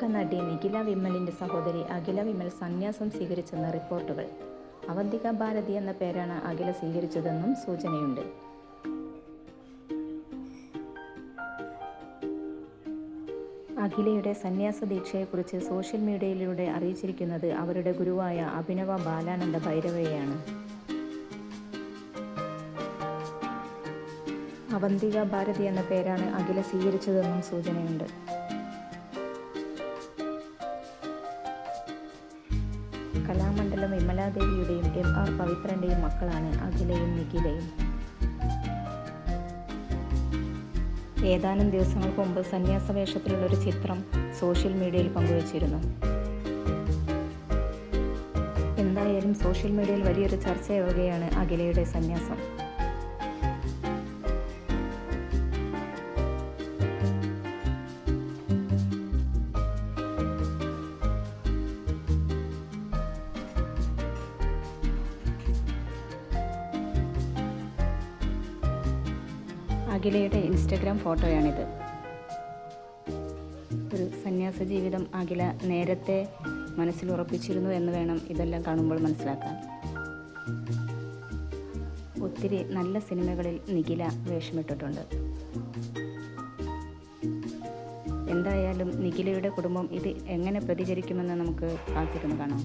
പ്രമുഖ നടി നിഖില വിമലിന്റെ സഹോദരി അഖില വിമൽ സന്യാസം സ്വീകരിച്ചെന്ന റിപ്പോർട്ടുകൾ. അവന്തിക ഭാരതി എന്ന പേരാണ് അഖില സ്വീകരിച്ചതെന്നും സൂചനയുണ്ട്. അഖിലയുടെ സന്യാസ ദീക്ഷയെക്കുറിച്ച് സോഷ്യൽ മീഡിയയിലൂടെ അറിയിച്ചിരിക്കുന്നത് അവരുടെ ഗുരുവായ അഭിനവ ബാലാനന്ദ ഭൈരവയെയാണ്. അവന്തിക ഭാരതി എന്ന പേരാണ് അഖില സ്വീകരിച്ചതെന്നും സൂചനയുണ്ട്. കലാമണ്ഡലം വിമലാദേവിയുടെയും എം ആർ പവിത്രന്റെയും മക്കളാണ് അഖിലയും നിഖിലയും. ഏതാനും ദിവസങ്ങൾക്ക് മുമ്പ് സന്യാസ വേഷത്തിലുള്ള ഒരു ചിത്രം സോഷ്യൽ മീഡിയയിൽ പങ്കുവച്ചിരുന്നു. എന്തായാലും സോഷ്യൽ മീഡിയയിൽ വലിയൊരു ചർച്ചയാവുകയാണ് അഖിലയുടെ സന്യാസം. അഖിലയുടെ ഇൻസ്റ്റഗ്രാം ഫോട്ടോയാണിത്. ഒരു സന്യാസ ജീവിതം അഖില നേരത്തെ മനസ്സിൽ ഉറപ്പിച്ചിരുന്നു എന്ന് വേണം ഇതെല്ലാം കാണുമ്പോൾ മനസ്സിലാക്കാൻ. ഒത്തിരി നല്ല സിനിമകളിൽ നിഖില വേഷമിട്ടിട്ടുണ്ട്. എന്തായാലും നിഖിലയുടെ കുടുംബം ഇത് എങ്ങനെ പ്രതികരിക്കുമെന്ന് നമുക്ക് കാത്തിരുന്ന് കാണാം.